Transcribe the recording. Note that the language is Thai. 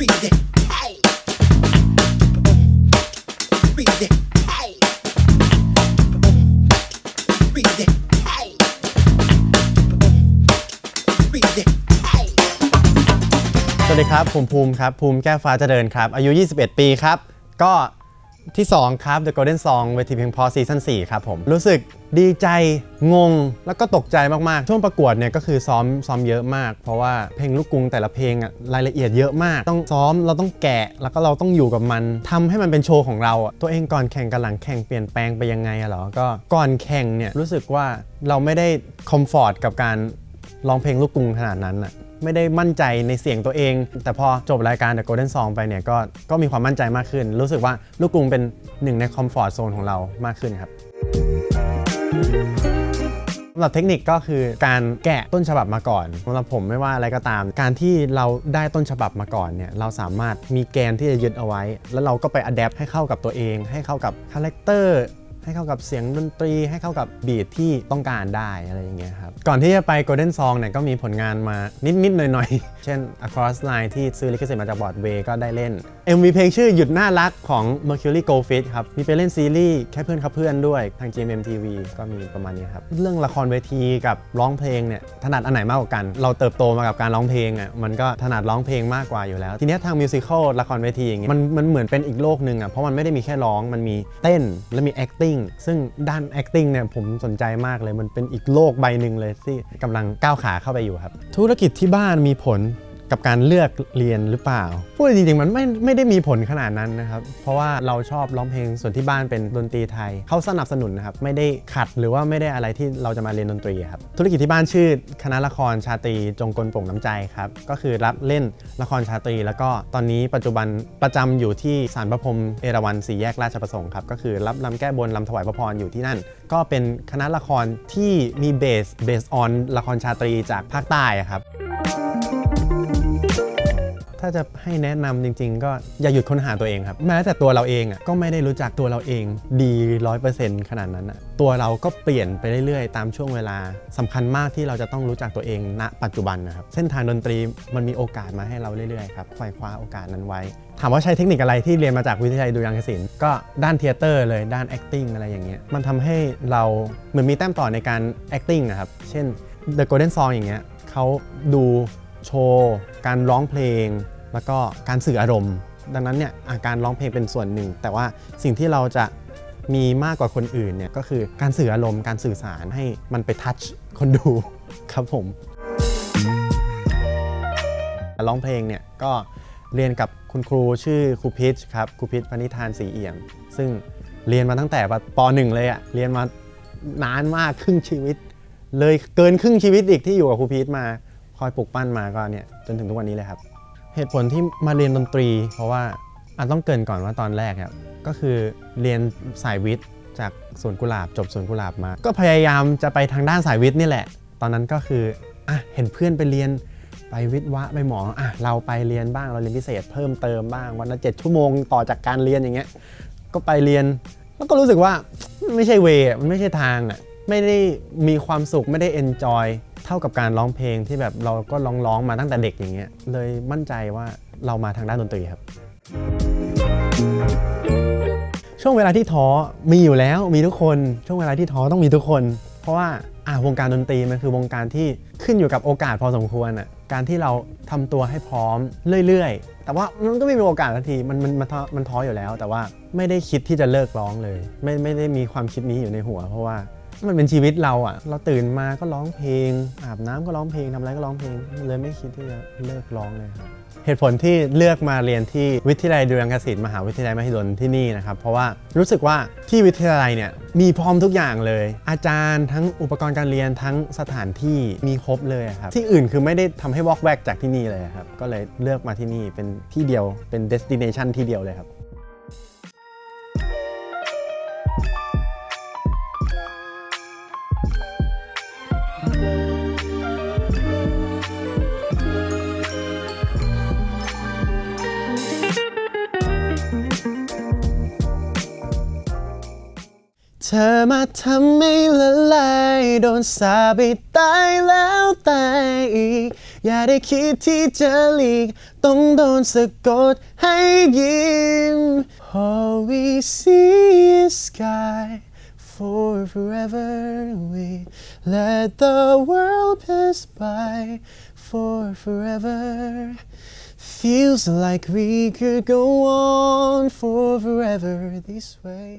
สวัสดีครับ ผมภูมิครับ ภูมิแก้วฟ้าเจริญครับ อายุ 21 ปีครับ ก็ ที่ 2 ครับ The Golden Song เวทีเพลงพอซีซั่น4ครับผม รู้สึกดีใจงงแล้วก็ตกใจมาก ๆ ช่วงประกวดเนี่ยก็คือซ้อมซ้อมเยอะมาก เพราะว่าเพลงลูกกรุงแต่ละเพลงอะรายละเอียดเยอะมาก ต้องซ้อมเราต้องแกะ แล้วก็เราต้องอยู่กับมันทำให้มันเป็นโชว์ของเราอะตัวเองก่อนแข่งกับหลังแข่งเปลี่ยนแปลงไปยังไงอะเหรอก็ก่อนแข่งเนี่ยรู้สึกว่าเราไม่ได้คอมฟอร์ตกับการร้องเพลงลูกกรุงขนาดนั้นอะ ไม่ได้มั่นใจในเสียงตัวเอง แต่พอจบรายการ The Golden Song ไปเนี่ยก็ก็มีความมั่นใจมากขึ้น รู้สึกว่าลูกกรุงเป็นหนึ่งในคอมฟอร์ทโซนของเรามากขึ้นครับสำหรับเทคนิคก็คือการแกะต้นฉบับมาก่อนสำหรับผมไม่ว่าอะไรก็ตาม การที่เราได้ต้นฉบับมาก่อนเนี่ยเราสามารถมีแกนที่จะยึดเอาไว้ แล้วเราก็ไปอัดแอปให้เข้ากับตัวเอง ให้เข้ากับคาแรคเตอร์ ให้เข้ากับเสียงดนตรี ให้เข้ากับบีทที่ต้องการได้อะไรอย่างเงี้ยครับก่อนที่จะไป Golden Song เนี่ยก็มีผลงานมานิด ๆ หน่อย ๆ เช่น Across Line ที่ซื้อลิขสิทธิ์มาจากบอร์ดเวก็ได้เล่น MV เพลงชื่อหยุดน่ารักของ Mercury Goldfish ครับ มีไปเล่นซีรีส์แค่เพื่อนครับเพื่อนด้วยทาง GMMTV ก็มีประมาณนี้ครับ เรื่องละครเวทีกับร้องเพลงเนี่ยถนัดอันไหนมากกว่ากัน เราเติบโตมากับการร้องเพลงอะมันก็ถนัดร้องเพลงมากกว่าอยู่แล้ว ทีนี้ทางมิวสิควลละครเวทีอย่างเงี้ยมันมันเหมือนเป็นอีกโลกหนึ่งอะเพราะมันไม่ได้มีแค่ร้องมันมีเต้นและมี acting ซึ่งด้าน acting เนี่ยผมสนใจมากเลย มันเป็นอีกโลกใบหนึ่งเลยที่กำลังก้าวขาเข้าไปอยู่ครับ ธุรกิจที่บ้านมีผล กับการเลือกเรียนหรือเปล่า พูดจริงๆ มันไม่ไม่ได้มีผลขนาดนั้นนะครับ เพราะว่าเราชอบร้องเพลงส่วนที่บ้านเป็นดนตรีไทย เขาสนับสนุนนะครับ ไม่ได้ขัดหรือว่าไม่ได้อะไรที่เราจะมาเรียนดนตรีครับ ธุรกิจที่บ้านชื่อคณะละครชาตรีจงกลโปร่งน้ำใจครับ ก็คือรับเล่นละครชาตรี แล้วก็ตอนนี้ปัจจุบันประจำอยู่ที่ศาลพระพรมเอราวัณสี่แยกราชประสงค์ครับ ก็คือรับลำแก้บนลำถวายพระพรอยู่ที่นั่น ก็เป็นคณะละครที่มีเบสเบสออนละครชาตรีจากภาคใต้ครับ ถ้าจะให้แนะนำจริง ๆ ก็อย่าหยุดค้นหาตัวเองครับ แม้แต่ตัวเราเองอะก็ไม่ได้รู้จักตัวเราเองดีร้อยเปอร์เซ็นต์ขนาดนั้นอะตัวเราก็เปลี่ยนไปเรื่อยๆ ตามช่วงเวลาสำคัญมากที่เราจะต้องรู้จักตัวเองณปัจจุบันนะครับเส้นทางดนตรีมันมีโอกาสมาให้เราเรื่อยๆครับไขว่คว้าโอกาสนั้นไว้ ถามว่าใช้เทคนิคอะไรที่เรียนมาจากวิทยาลัยดุริยางคศิลป์ก็ด้านเทเตอร์เลยด้าน acting อะไรอย่างเงี้ยมันทำให้เราเหมือนมีแต้มต่อในการ acting นะครับเช่น The Golden Song อย่างเงี้ยเขาดู โชว์การร้องเพลง แล้วก็การสื่ออารมณ์ ดังนั้นเนี่ยอะการร้องเพลงเป็นส่วนหนึ่ง แต่ว่าสิ่งที่เราจะมีมากกว่าคนอื่นเนี่ยก็คือการสื่ออารมณ์การสื่อสารให้มันไปทัชคนดูครับผมร้องเพลงเนี่ยก็เรียนกับคุณครูชื่อครูพิชครับครูพิชพนิธานสีเอี่ยม ซึ่งเรียนมาตั้งแต่ปหนึ่งเลยอะเรียนมานานมากครึ่งชีวิต เลยเกินครึ่งชีวิตอีกที่อยู่กับครูพีทมา อยปลุกปั้นมาก็เนี่ยจนถึงทุกวันนี้เลยครับ เหตุผลที่มาเรียนดนตรี เพราะว่าอาจต้องเกินก่อนว่าตอนแรกครับก็คือเรียนสายวิทย์จากสวนกุหลาบ จบสวนกุหลาบมา ก็พยายามจะไปทางด้านสายวิทย์นี่แหละ ตอนนั้นก็คืออะเห็นเพื่อนไปเรียนไปวิทย์วะไปหมออะเราไปเรียนบ้างเราเรียนพิเศษเพิ่มเติมบ้างวันละเจ็ดชั่วโมงต่อจากการเรียนอย่างเงี้ยก็ไปเรียนแล้วก็รู้สึกว่าไม่ใช่เวย์อะมันไม่ใช่ทางอะไม่ได้มีความสุขไม่ได้เอนจอย ท่ากับการร้องเพลงที่แบบเราก็ร้องร้องมาตั้งแต่เด็กอย่างเงี้ยเลยมั่นใจว่าเรามาทางด้านดนตรีครับ ช่วงเวลาที่ท้อมีอยู่แล้วมีทุกคนช่วงเวลาที่ท้อต้องมีทุกคน เพราะว่าอะวงการดนตรีมันคือวงการที่ขึ้นอยู่กับโอกาสพอสมควรอะการที่เราทำตัวให้พร้อมเรื่อยๆ แต่ว่ามันก็ไม่มีโอกาสทันทีมันมันมันท้อมันท้ออยู่แล้ว แต่ว่าไม่ได้คิดที่จะเลิกร้องเลย ไม่ไม่ได้มีความคิดนี้อยู่ในหัว เพราะว่า มันเป็นชีวิตเราอะ เราตื่นมาก็ร้องเพลง อาบน้ำก็ร้องเพลงทำอะไรก็ร้องเพลง เลยไม่คิดที่จะเลิกร้องเลยครับเหตุผลที่เลือกมาเรียนที่วิทยาลัยดุริยางคศิลป์มหาวิทยาลัยมหิดลที่นี่นะครับ เพราะว่ารู้สึกว่าที่วิทยาลัยเนี่ยมีพร้อมทุกอย่างเลย อาจารย์ทั้งอุปกรณ์การเรียนทั้งสถานที่มีครบเลยครับที่อื่นคือไม่ได้ทำให้วอกแวกจากที่นี่เลยครับก็เลยเลือกมาที่นี่เป็นที่เดียวเป็น destination ที่เดียวเลยครับ ธอมาทำให้ละลายโดนสาบิตายแล้วตายอีก อย่าได้คิดที่จะหลีก ต้องโดนสะกดให้ยิ้ม All we see is sky for forever we let the world pass by for forever feels like we could go on for forever this way